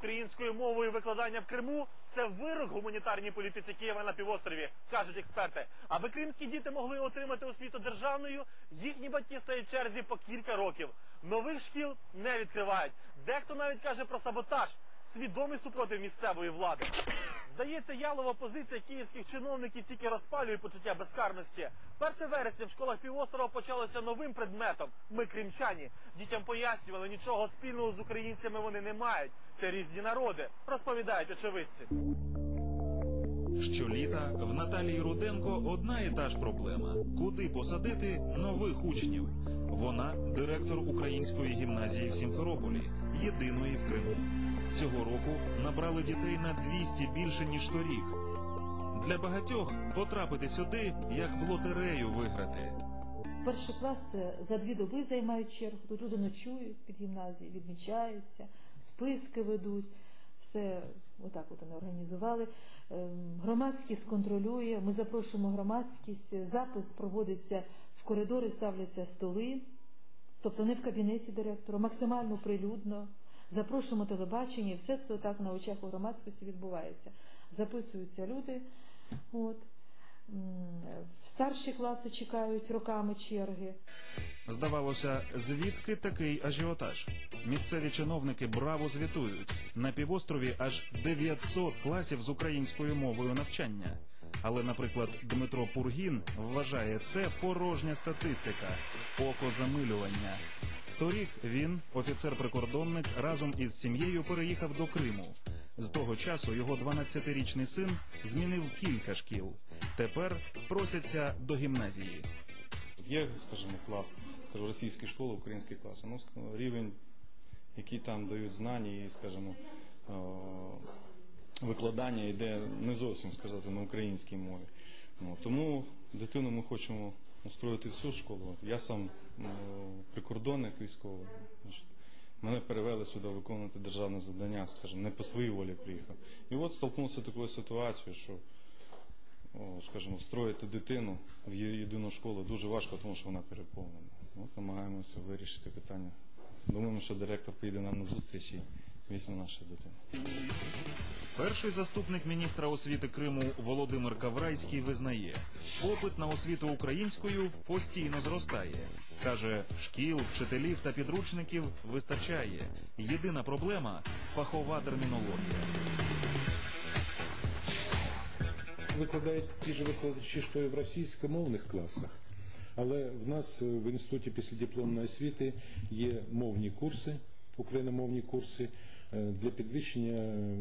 українською мовою викладання в Криму це вирок гуманітарній політиці Києва на півострові, кажуть експерти. Аби кримські діти могли отримати освіту державною, їхні батьки стоять в черзі по кілька років. Нових шкіл не відкривають. Дехто навіть каже про саботаж, свідомий супротив місцевої влади. Здається, ялова позиція київських чиновників тільки розпалює почуття безкарності. 1 вересня в школах півострова почалося новим предметом. Ми кримчані. Дітям пояснювали, нічого спільного з українцями вони не мають. Це різні народи, розповідають очевидці. Щоліта в Наталії Руденко одна і та ж проблема: куди посадити нових учнів. Вона директор української гімназії в Сімферополі, єдиної в Криму. Цього року набрали дітей на 200 більше ніж торік. Для багатьох потрапити сюди як в лотерею виграти. Перший клас це за дві доби займають чергу. Тут люди ночують під гімназією, відмічаються, списки ведуть. Все отак от вони організували. Ем, Громадськість контролює. Ми запрошуємо громадськість. Запис проводиться в коридори, ставляться столи, тобто не в кабінеті директора, максимально прилюдно. Запрошуємо телебачення, і все це отак на очах у громадськості відбувається. Записуються люди. От. Старші класи чекають роками черги. Здавалося, звідки такий ажіотаж? Місцеві чиновники браво звітують. На півострові аж 900 класів з українською мовою навчання. Але, наприклад, Дмитро Пургін вважає це порожня статистика, око замилювання. Торік він, офіцер-прикордонник, разом із сім'єю переїхав до Криму. З того часу його 12-річний син змінив кілька шкіл. Тепер просяться до гімназії. Є, скажімо, клас, скажу, російські школи, українські класи. Ну, рівень, який там дають знання і, скажімо, викладання йде не зовсім сказати на українській мові. Ну, тому дитину ми хочемо устроїти всю школу. Я сам е, прикордонник військовий. Значить, Мене перевели сюди виконувати державне завдання, скажімо, не по своїй волі приїхав. І от столкнувся такою ситуацією, що о, скажімо, встроїти дитину в єдину школу дуже важко, тому що вона переповнена. От намагаємося вирішити питання. Думаємо, що директор поїде нам на зустріч і візьме нашу дитину. Перший заступник міністра освіти Криму Володимир Каврайський визнає, попит на освіту українською постійно зростає. Каже, шкіл, вчителів та підручників вистачає. Єдина проблема фахова термінологія. викладають ті ж викладачі, що і в російськомовних класах. Але в нас е, в інституті післядипломної освіти є мовні курси, україномовні курси е, для підвищення е,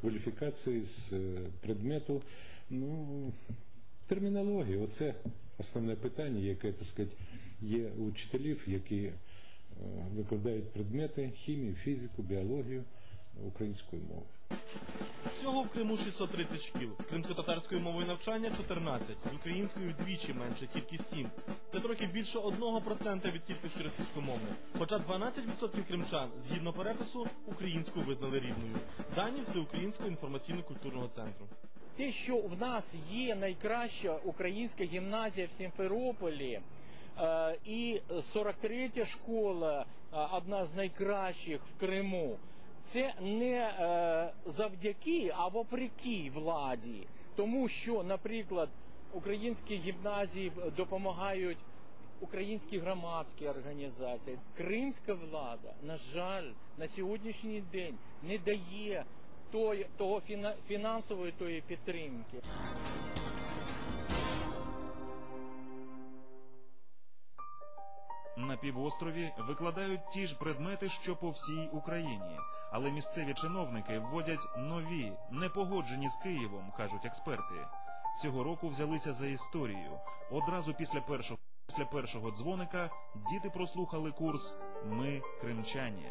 кваліфікації з предмету. Ну, термінології, оце основне питання, яке так сказати, є у вчителів, які е, викладають предмети хімію, фізику, біологію українською мовою. Всього в Криму 630 шкіл. З кримсько-татарською мовою навчання 14, з українською вдвічі менше, тільки 7. Це трохи більше 1% від кількості російськомовних. Хоча 12% кримчан, згідно перепису, українську визнали рідною. Дані Всеукраїнського інформаційно-культурного центру. те, що в нас є найкраща українська гімназія в Сімферополі, і 43 школа, е, одна з найкращих в Криму. Це не е, завдяки, а вопреки владі. Тому що, наприклад, українські гімназії допомагають українські громадські організації. Кримська влада, на жаль, на сьогоднішній день не дає той, того фіна, фінансової тої підтримки. На півострові викладають ті ж предмети, що по всій Україні, але місцеві чиновники вводять нові, не погоджені з Києвом, кажуть експерти. Цього року взялися за історію. Одразу після першого після першого дзвоника діти прослухали курс Ми кримчані.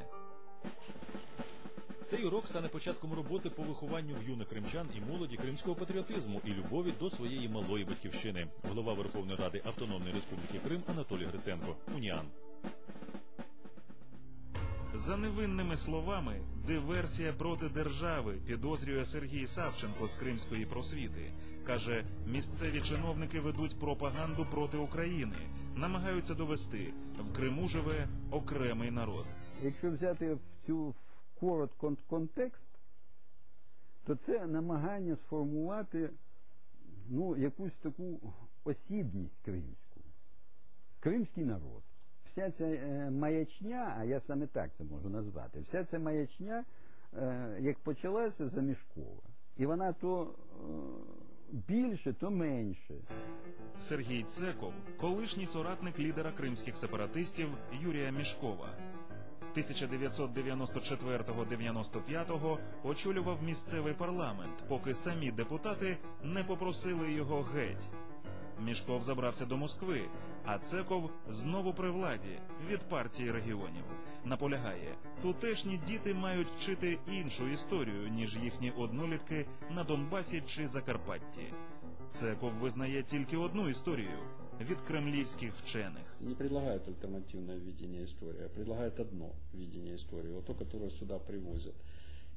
Цей урок стане початком роботи по вихованню в юних кримчан і молоді кримського патріотизму і любові до своєї малої батьківщини. Голова Верховної Ради Автономної Республіки Крим Анатолій Гриценко. Уніан. За невинними словами, диверсія проти держави підозрює Сергій Савченко з кримської просвіти. Каже, місцеві чиновники ведуть пропаганду проти України, намагаються довести в Криму живе окремий народ. Якщо взяти в цю коротко контекст, то це намагання сформувати ну, якусь таку осібність кримську. Кримський народ. Вся ця е, маячня, а я саме так це можу назвати, вся ця маячня, е, як почалася за Мішкова, і вона то е, більше, то менше. Сергій Цеков, колишній соратник лідера кримських сепаратистів Юрія Мішкова. 1994-95 очолював місцевий парламент, поки самі депутати не попросили його геть. Мішков забрався до Москви, а Цеков знову при владі від партії регіонів. Наполягає, тутешні діти мають вчити іншу історію, ніж їхні однолітки на Донбасі чи Закарпатті. Цеков визнає тільки одну історію від кремлівських вчених. не предлагает альтернативное видение истории, а предлагает одно видение истории, вот то, которое сюда привозят.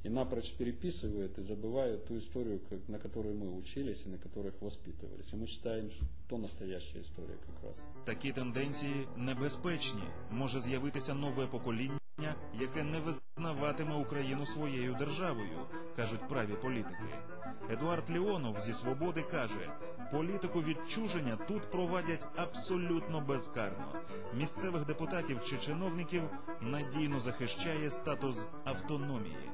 И напрочь переписывает и забывает ту историю, как- на которой мы учились и на которых воспитывались. И мы считаем, что то настоящая история как раз. Такі тенденції небезпечні. Може з'явитися нове покоління, яке не визнаватиме Україну своєю державою, кажуть праві політики. Едуард Ліонов зі свободи каже: політику відчуження тут провадять абсолютно безкарно. Місцевих депутатів чи чиновників надійно захищає статус автономії.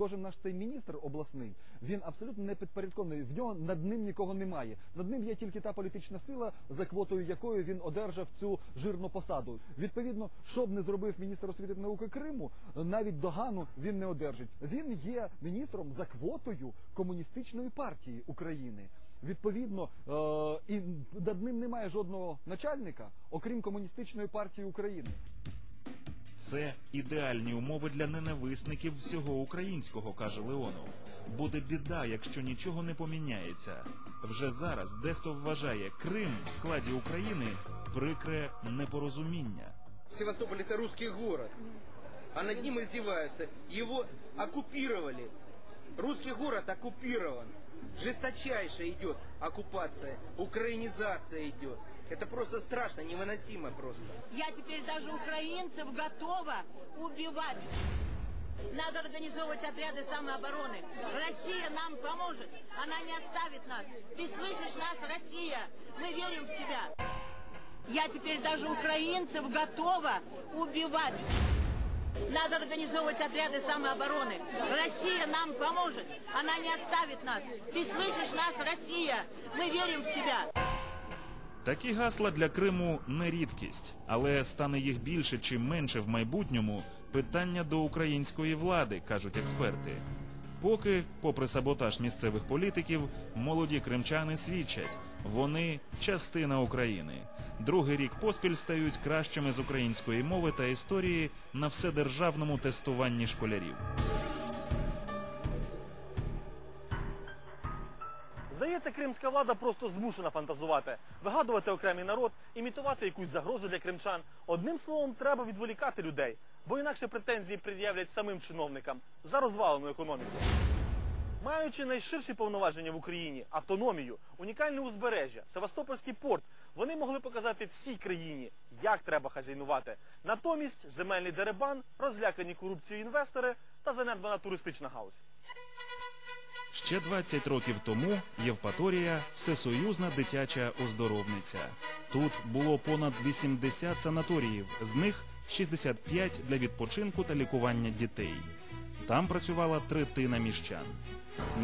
Кожен наш цей міністр обласний, він абсолютно не підпорядкований. В нього над ним нікого немає. Над ним є тільки та політична сила, за квотою якої він одержав цю жирну посаду. Відповідно, що б не зробив міністр освіти та науки Криму, навіть догану він не одержить. Він є міністром за квотою комуністичної партії України. Відповідно, е- і над ним немає жодного начальника, окрім комуністичної партії України. Це ідеальні умови для ненависників всього українського, каже Леонов. Буде біда, якщо нічого не поміняється. Вже зараз дехто вважає Крим в складі України прикре непорозуміння. Севастополь это русский город, а над ним издеваются. Его оккупировали. Русский город оккупирован. Жесточайшая идет оккупация, украинизация идет. Это просто страшно, невыносимо просто. Я теперь даже украинцев готова убивать. Надо организовывать отряды самообороны. Россия нам поможет. Она не оставит нас. Ты слышишь нас, Россия? Мы верим в тебя. Я теперь даже украинцев готова убивать. Надо организовывать отряды самообороны. Россия нам поможет. Она не оставит нас. Ты слышишь нас, Россия? Мы верим в тебя. Такі гасла для Криму не рідкість, але стане їх більше чи менше в майбутньому питання до української влади, кажуть експерти. Поки, попри саботаж місцевих політиків, молоді кримчани свідчать, вони частина України. Другий рік поспіль стають кращими з української мови та історії на вседержавному тестуванні школярів. Здається, кримська влада просто змушена фантазувати, вигадувати окремий народ, імітувати якусь загрозу для кримчан. Одним словом, треба відволікати людей, бо інакше претензії пред'являть самим чиновникам за розвалену економіку. Маючи найширші повноваження в Україні, автономію, унікальне узбережжя, Севастопольський порт, вони могли показати всій країні, як треба хазяйнувати. Натомість земельний деребан, розлякані корупцією інвестори та занедбана туристична галузь. Ще 20 років тому Євпаторія всесоюзна дитяча оздоровниця. Тут було понад 80 санаторіїв, з них 65 для відпочинку та лікування дітей. Там працювала третина міщан.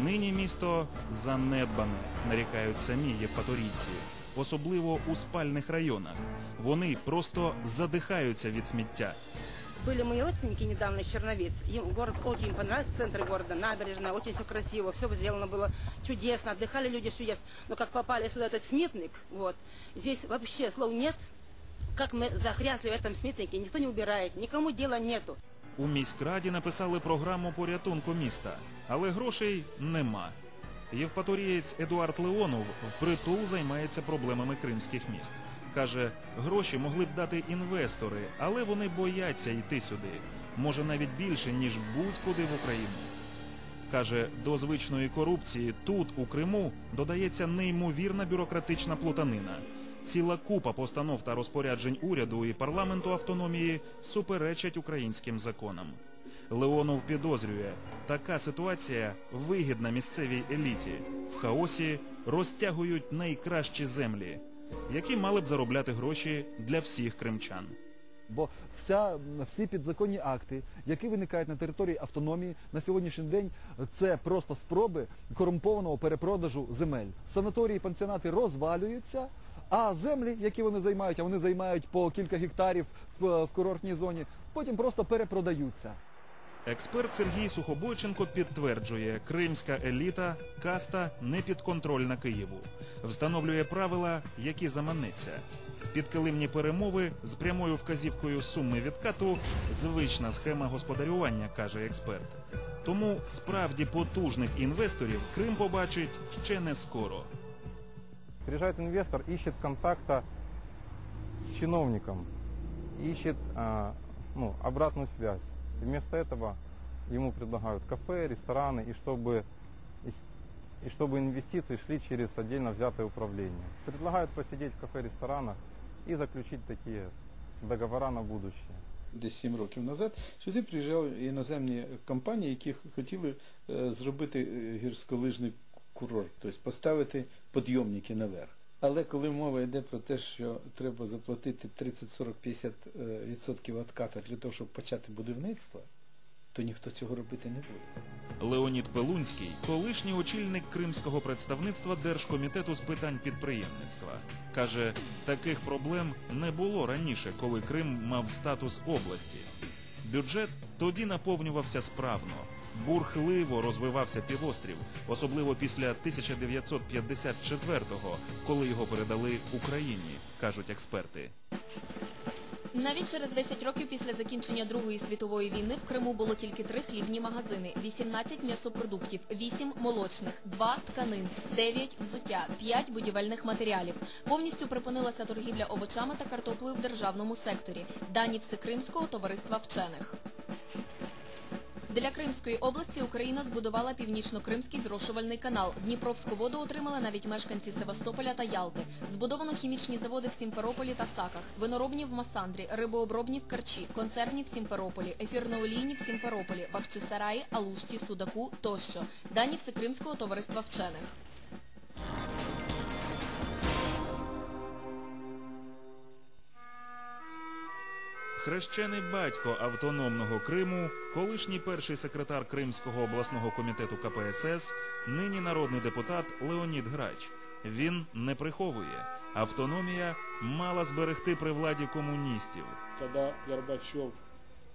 Нині місто занедбане, нарікають самі євпаторійці, особливо у спальних районах. Вони просто задихаються від сміття. Были мои родственники недавно из Черновец. Им город очень понравился, центр города, набережная, очень все красиво, все сделано было чудесно, отдыхали люди чудесно. Но как попали сюда этот сметник, вот, здесь вообще слов нет, как мы захрясли в этом сметнике, никто не убирает, никому дела нету. У міськраді написали програму порятунку міста, але грошей нема. Євпаторієць Едуард Леонов впритул займається проблемами кримських міст. Каже, гроші могли б дати інвестори, але вони бояться йти сюди. Може навіть більше, ніж будь-куди в Україну. Каже, до звичної корупції тут, у Криму, додається неймовірна бюрократична плутанина. Ціла купа постанов та розпоряджень уряду і парламенту автономії суперечать українським законам. Леонов підозрює, така ситуація вигідна місцевій еліті. В хаосі розтягують найкращі землі, які мали б заробляти гроші для всіх кримчан. Бо вся, всі підзаконні акти, які виникають на території автономії, на сьогоднішній день це просто спроби корумпованого перепродажу земель. Санаторії, пансіонати розвалюються, а землі, які вони займають, а вони займають по кілька гектарів в, в курортній зоні, потім просто перепродаються. Експерт Сергій Сухобойченко підтверджує, кримська еліта каста не підконтрольна Києву. Встановлює правила, які заманеться. Підкилимні перемови з прямою вказівкою суми відкату звична схема господарювання, каже експерт. Тому справді потужних інвесторів Крим побачить ще не скоро. Приезжает инвестор, ищет контакта с чиновником, ищет а, ну, обратную связь. И вместо этого ему предлагают кафе, рестораны, и чтобы, и, с- и чтобы инвестиции шли через отдельно взятое управление. Предлагают посидеть в кафе-ресторанах и заключить такие договора на будущее. десь 7 років назад, сюди приїжджали іноземні компанії, які хотіли е, зробити е, гірськолижний курорт, тобто поставити підйомники наверх. Але коли мова йде про те, що треба заплатити 30, 40, 50 е, відсотків отката для того, щоб почати будівництво, то ніхто цього робити не буде. Леонід Пелунський, колишній очільник кримського представництва Держкомітету з питань підприємництва, каже, таких проблем не було раніше, коли Крим мав статус області. Бюджет тоді наповнювався справно. Бурхливо розвивався півострів, особливо після 1954-го, коли його передали Україні, кажуть експерти. Навіть через 10 років після закінчення Другої світової війни в Криму було тільки три хлібні магазини, 18 м'ясопродуктів, 8 молочних, 2 тканин, 9 взуття, 5 будівельних матеріалів. Повністю припинилася торгівля овочами та картоплею в державному секторі. Дані Всекримського товариства вчених. Для Кримської області Україна збудувала північно-кримський зрошувальний канал. Дніпровську воду отримали навіть мешканці Севастополя та Ялти. Збудовано хімічні заводи в Сімферополі та Саках, виноробні в Масандрі, рибообробні в Керчі, концерні в Сімферополі, ефірно-олійні в Сімферополі, Бахчисараї, Алушті, Судаку тощо. Дані Всекримського товариства вчених. Хрещений батько автономного Криму, колишній перший секретар Кримського обласного комітету КПСС, нині народний депутат Леонід Грач. Він не приховує. Автономія мала зберегти при владі комуністів. Когда Горбачев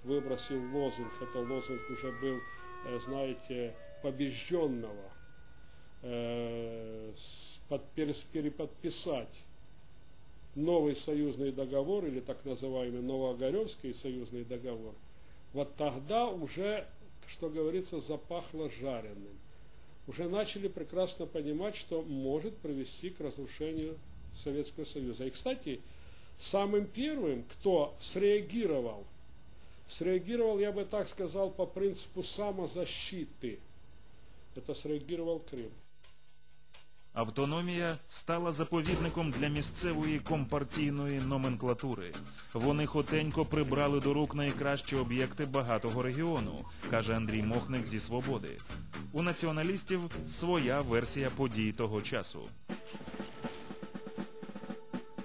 выбросил лозунг, это лозунг уже был, э, знаете, побежденного, новый союзный договор, или так называемый Новоогаревский союзный договор, вот тогда уже, что говорится, запахло жареным. Уже начали прекрасно понимать, что может привести к разрушению Советского Союза. И, кстати, самым первым, кто среагировал, среагировал, я бы так сказал, по принципу самозащиты, это среагировал Крым. Автономія стала заповідником для місцевої компартійної номенклатури. Вони хотенько прибрали до рук найкращі об'єкти багатого регіону, каже Андрій Мохник зі Свободи. У націоналістів своя версія подій того часу.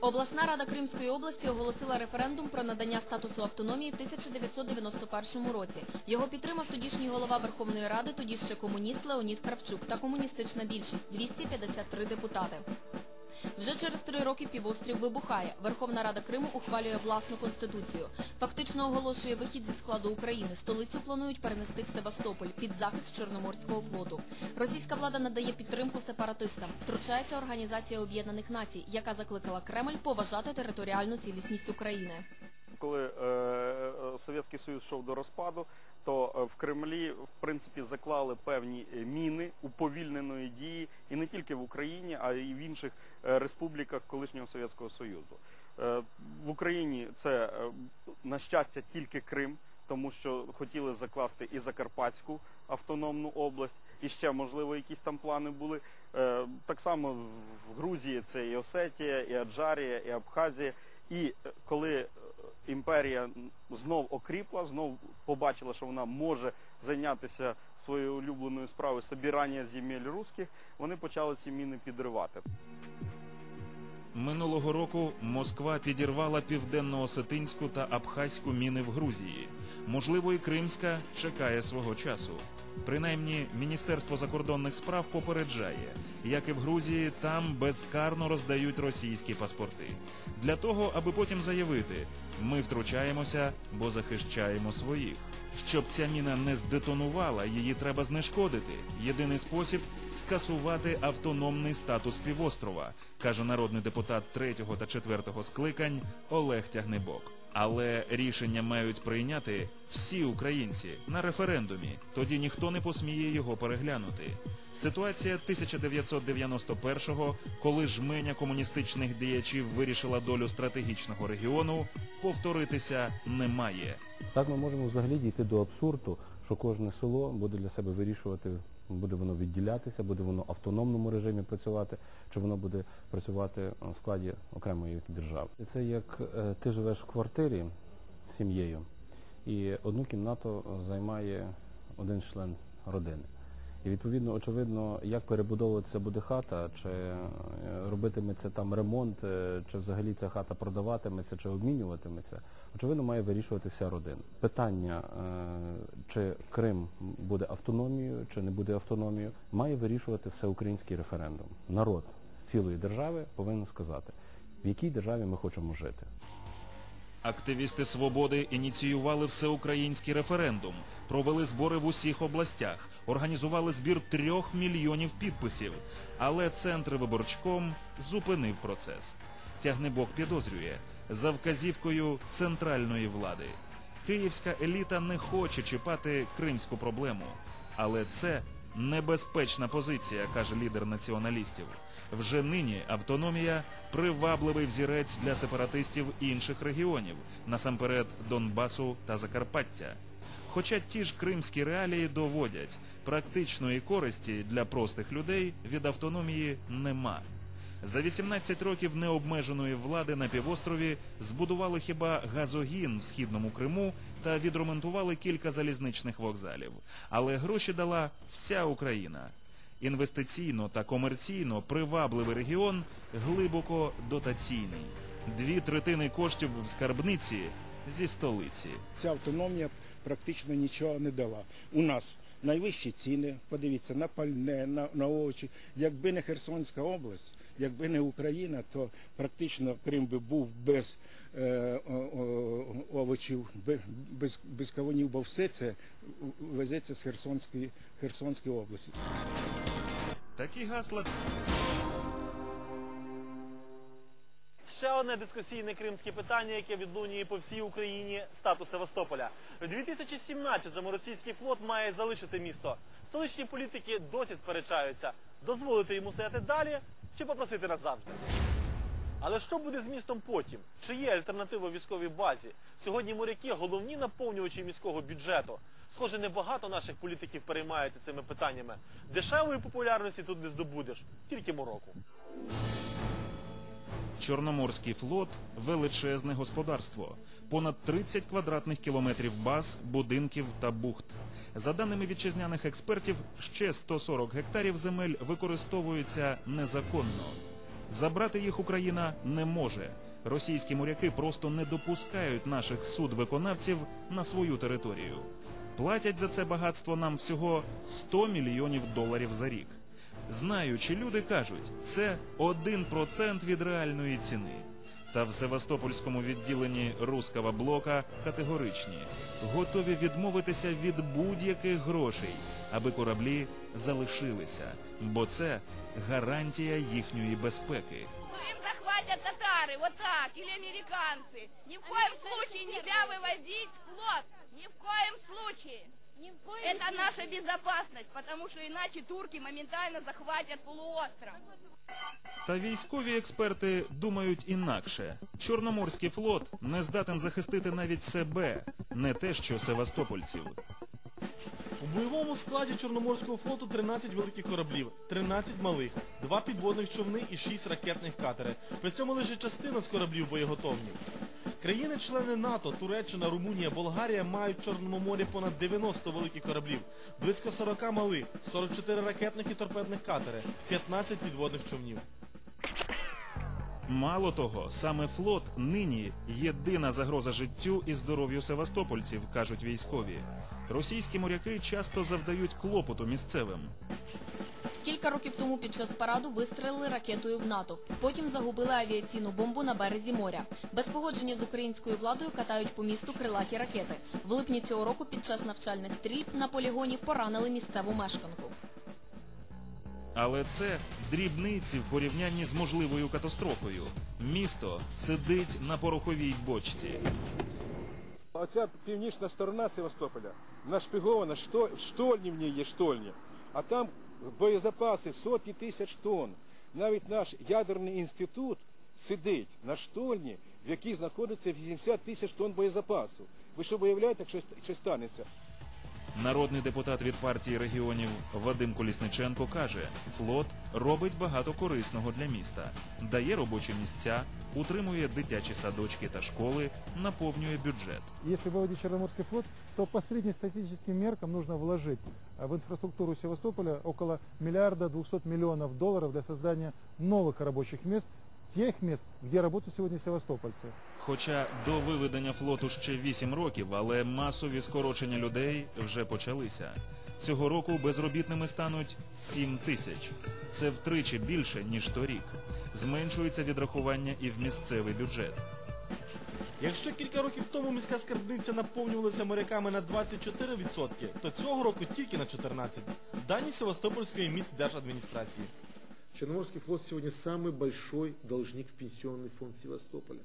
Обласна рада Кримської області оголосила референдум про надання статусу автономії в 1991 році. Його підтримав тодішній голова Верховної Ради, тоді ще комуніст Леонід Кравчук та комуністична більшість 253 депутати. Вже через три роки півострів вибухає. Верховна Рада Криму ухвалює власну конституцію. Фактично оголошує вихід зі складу України. Столицю планують перенести в Севастополь під захист Чорноморського флоту. Російська влада надає підтримку сепаратистам. Втручається Організація Об'єднаних Націй, яка закликала Кремль поважати територіальну цілісність України. Коли е, е, Совєтський Союз йшов до розпаду, то е, в Кремлі в принципі заклали певні е, міни уповільненої дії і не тільки в Україні, а й в інших е, республіках колишнього Совєтського Союзу. В Україні це на щастя тільки Крим, тому що хотіли закласти і Закарпатську автономну область, і ще можливо якісь там плани були. Так само в Грузії це і Осетія, і Аджарія, і Абхазія. І коли імперія знов окріпла, знов побачила, що вона може зайнятися своєю улюбленою справою собирання земель русських, вони почали ці міни підривати. Минулого року Москва підірвала південно-осетинську та абхазьку міни в Грузії. Можливо, і Кримська чекає свого часу. Принаймні, Міністерство закордонних справ попереджає, як і в Грузії, там безкарно роздають російські паспорти. Для того, аби потім заявити, ми втручаємося, бо захищаємо своїх. Щоб ця міна не здетонувала, її треба знешкодити. Єдиний спосіб скасувати автономний статус півострова, каже народний депутат третього та четвертого скликань Олег Тягнебок. Але рішення мають прийняти всі українці на референдумі. Тоді ніхто не посміє його переглянути. Ситуація 1991-го, коли жменя комуністичних діячів вирішила долю стратегічного регіону, повторитися не має. Так ми можемо взагалі дійти до абсурду, що кожне село буде для себе вирішувати, буде воно відділятися, буде воно в автономному режимі працювати, чи воно буде працювати в складі окремої держави. Це як е, ти живеш в квартирі з сім'єю, і одну кімнату займає один член родини. І відповідно, очевидно, як перебудовуватися буде хата, чи е, робитиметься там ремонт, е, чи взагалі ця хата продаватиметься, чи обмінюватиметься, очевидно, має вирішувати вся родина. Питання, е, чи Крим буде автономією, чи не буде автономією, має вирішувати всеукраїнський референдум. Народ з цілої держави повинен сказати, в якій державі ми хочемо жити. Активісти свободи ініціювали всеукраїнський референдум, провели збори в усіх областях, організували збір трьох мільйонів підписів. Але центр виборчком зупинив процес. Тягнебок підозрює за вказівкою центральної влади. Київська еліта не хоче чіпати кримську проблему, але це небезпечна позиція, каже лідер націоналістів. Вже нині автономія привабливий взірець для сепаратистів інших регіонів, насамперед Донбасу та Закарпаття. Хоча ті ж кримські реалії доводять, практичної користі для простих людей від автономії нема. За 18 років необмеженої влади на півострові збудували хіба газогін в східному Криму та відремонтували кілька залізничних вокзалів. Але гроші дала вся Україна. Інвестиційно та комерційно привабливий регіон глибоко дотаційний. Дві третини коштів в скарбниці зі столиці. Ця автономія практично нічого не дала. У нас найвищі ціни, подивіться, на пальне, на, на овочі. Якби не Херсонська область, якби не Україна, то практично Крим би був без е, о- о- овочів, без, без, кавунів, бо все це везеться з Херсонської, Херсонської області. Такі гасла Ще одне дискусійне кримське питання, яке відлунює по всій Україні статус Севастополя. У 2017-му російський флот має залишити місто. Столичні політики досі сперечаються, дозволити йому стояти далі чи попросити назавжди. Але що буде з містом потім? Чи є альтернатива військовій базі? Сьогодні моряки головні наповнювачі міського бюджету. Схоже, небагато наших політиків переймаються цими питаннями. Дешевої популярності тут не здобудеш, тільки мороку. Чорноморський флот величезне господарство, понад 30 квадратних кілометрів баз, будинків та бухт. За даними вітчизняних експертів, ще 140 гектарів земель використовуються незаконно. Забрати їх Україна не може. Російські моряки просто не допускають наших суд-виконавців на свою територію. Платять за це багатство нам всього 100 мільйонів доларів за рік. Знаючи люди кажуть, це 1% від реальної ціни. Та в Севастопольському відділенні руского блока категоричні, готові відмовитися від будь-яких грошей, аби кораблі залишилися, бо це гарантія їхньої безпеки. Крым захватят татары, вот так, или американцы. Ни в коем случае нельзя вывозить флот. Ни в коем случае. Это наша безопасность, потому что иначе турки моментально захватят полуостров. Та військові експерти думають інакше. Чорноморський флот не здатен захистити навіть себе, не те що севастопольців. У бойовому складі Чорноморського флоту 13 великих кораблів, 13 малих, 2 підводних човни і 6 ракетних катери. При цьому лише частина з кораблів боєготовні. Країни-члени НАТО, Туреччина, Румунія, Болгарія мають в Чорному морі понад 90 великих кораблів, близько 40 малих, 44 ракетних і торпедних катери, 15 підводних човнів. Мало того, саме флот нині єдина загроза життю і здоров'ю севастопольців, кажуть військові. Російські моряки часто завдають клопоту місцевим. Кілька років тому під час параду вистрелили ракетою в натовп. Потім загубили авіаційну бомбу на березі моря. Без погодження з українською владою катають по місту крилаті ракети. В липні цього року під час навчальних стрільб на полігоні поранили місцеву мешканку. Але це дрібниці в порівнянні з можливою катастрофою. Місто сидить на пороховій бочці. Оця північна сторона Севастополя нашпигована, що, штольні в ній є штольні, а там боєзапаси сотні тисяч тонн. Навіть наш ядерний інститут сидить на штольні, в якій знаходиться 80 тисяч тонн боєзапасу. Ви що виявляєте, що станеться? Народний депутат від партії регіонів Вадим Колісниченко каже: флот робить багато корисного для міста, дає робочі місця, утримує дитячі садочки та школи, наповнює бюджет. Если выводить Черноморский флот, то по среднестатистическим меркам нужно вложить а, в инфраструктуру Севастополя около миллиарда 200 миллионов долларов для создания новых рабочих мест, тех мест, где работают сегодня севастопольцы. Хоча до виведення флоту ще 8 років, але масові скорочення людей вже почалися. Цього року безробітними стануть 7 тисяч. Це втричі більше ніж торік. Зменшується відрахування і в місцевий бюджет. Якщо кілька років тому міська скарбниця наповнювалася моряками на 24%, то цього року тільки на 14%. Дані Севастопольської міськдержадміністрації. Черноморский флот сегодня самый большой должник в пенсионный фонд Севастополя.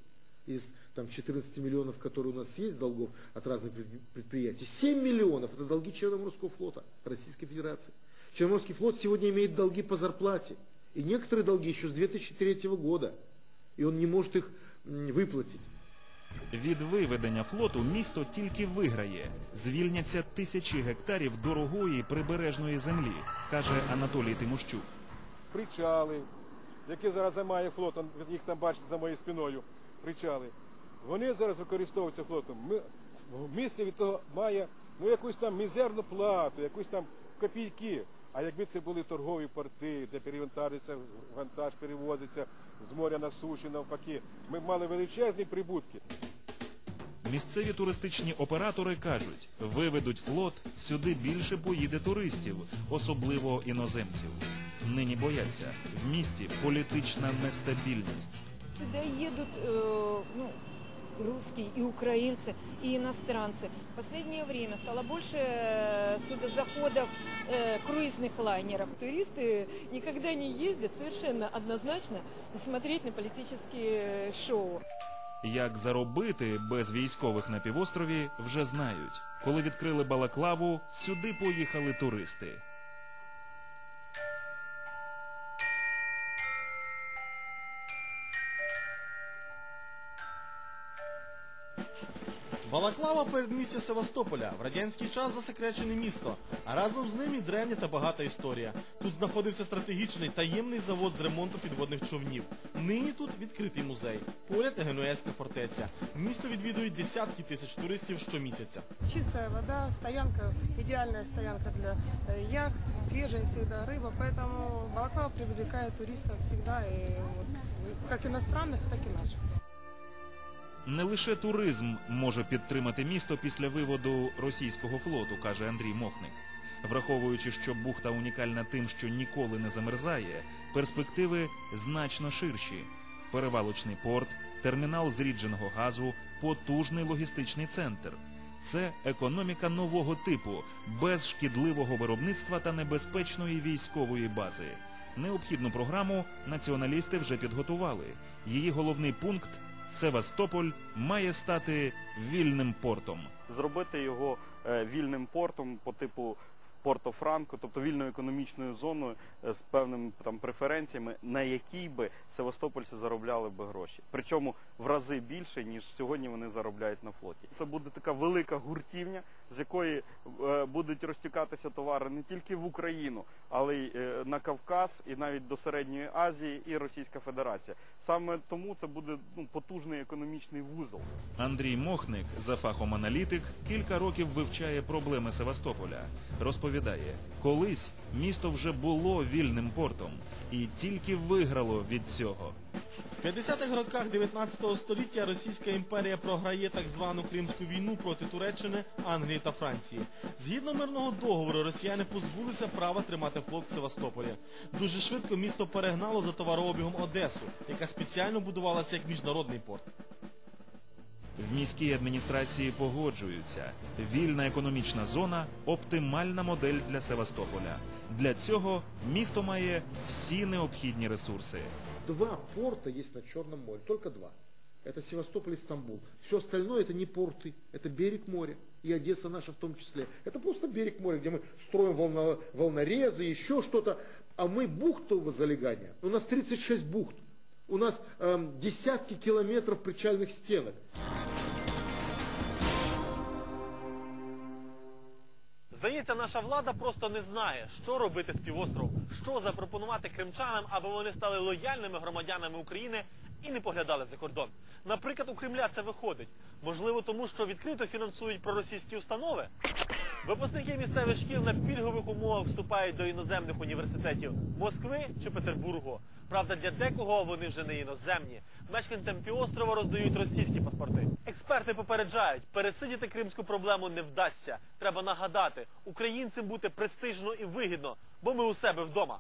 Из там, 14 миллионов, которые у нас есть долгов от разных предпри- предприятий, 7 миллионов это долги Черноморского флота Российской Федерации. Черноморский флот сегодня имеет долги по зарплате. И некоторые долги еще с 2003 года. И он не может их м, выплатить. Від виведення флоту місто тільки виграє. Звільняться тисячі гектарів дорогої прибережної землі, каже Анатолій Тимощук. Причали, які зараз займає флотом, їх там бачите за моєю спиною, причали. Вони зараз використовуються флотом. Ми, в місті від того має ну, якусь там мізерну плату, якусь там копійки. А якби це були торгові порти, де перевантажується вантаж, перевозиться з моря на суші, навпаки, ми б мали величезні прибутки. Місцеві туристичні оператори кажуть, виведуть флот, сюди більше поїде туристів, особливо іноземців Нині бояться в місті політична нестабільність. Сюда едут э, ну, русские и украинцы, и иностранцы. В последнее время стало больше э, судозаходов э, круизных лайнеров. Туристы никогда не ездят совершенно однозначно смотреть на политические э, шоу. Як заробити без військових на півострові, вже знають. Коли відкрили Балаклаву, сюди поїхали туристи. Балаклава передмістя Севастополя в радянський час засекречене місто, а разом з ним і древня та багата історія. Тут знаходився стратегічний таємний завод з ремонту підводних човнів. Нині тут відкритий музей. Поряд Генуезька фортеця. Місто відвідують десятки тисяч туристів щомісяця. Чистая вода, стоянка, идеальная стоянка для э, яхт, свежая всегда рыба, поэтому Балаклава привлекает туристов всегда, и вот, как иностранных, так и наших. Не лише туризм може підтримати місто після виводу російського флоту, каже Андрій Мохник. Враховуючи, що бухта унікальна тим, що ніколи не замерзає, перспективи значно ширші. Перевалочний порт, термінал зрідженого газу, потужний логістичний центр. Це економіка нового типу, без шкідливого виробництва та небезпечної військової бази. Необхідну програму націоналісти вже підготували. Її головний пункт Севастополь має стати вільним портом. зробити його е, вільним портом по типу Порто-Франко, тобто вільною економічною зоною е, з певними там преференціями, на якій би Севастопольці заробляли би гроші. Причому в рази більше, ніж сьогодні вони заробляють на флоті. Це буде така велика гуртівня, з якої е, будуть розтікатися товари не тільки в Україну, але й е, на Кавказ, і навіть до Середньої Азії і Російська Федерація. Саме тому це буде ну, потужний економічний вузол. Андрій Мохник, за фахом аналітик, кілька років вивчає проблеми Севастополя. Розповідає, колись місто вже було вільним портом і тільки виграло від цього. В 50-х роках 19 століття Російська імперія програє так звану Кримську війну проти Туреччини, Англії та Франції. Згідно мирного договору, росіяни позбулися права тримати флот в Севастополі. Дуже швидко місто перегнало за товарообігом Одесу, яка спеціально будувалася як міжнародний порт. В міській адміністрації погоджуються. Вільна економічна зона оптимальна модель для Севастополя. Для цього місто має всі необхідні ресурси. Два порта есть на Черном море, только два. Это Севастополь и Стамбул. Все остальное это не порты, это берег моря. И Одесса наша в том числе. Это просто берег моря, где мы строим волно, волнорезы, еще что-то. А мы бухтового залегания. У нас 36 бухт. У нас эм, десятки километров причальных стенок. Здається, наша влада просто не знає, що робити з півостровом, що запропонувати кримчанам, аби вони стали лояльними громадянами України і не поглядали за кордон. Наприклад, у Кремля це виходить. Можливо, тому що відкрито фінансують проросійські установи. Випускники місцевих шкіл на пільгових умовах вступають до іноземних університетів Москви чи Петербургу. Правда, для декого вони вже не іноземні. Мешканцям півострова роздають російські паспорти. Експерти попереджають, пересидіти кримську проблему не вдасться. Треба нагадати, українцям бути престижно і вигідно, бо ми у себе вдома.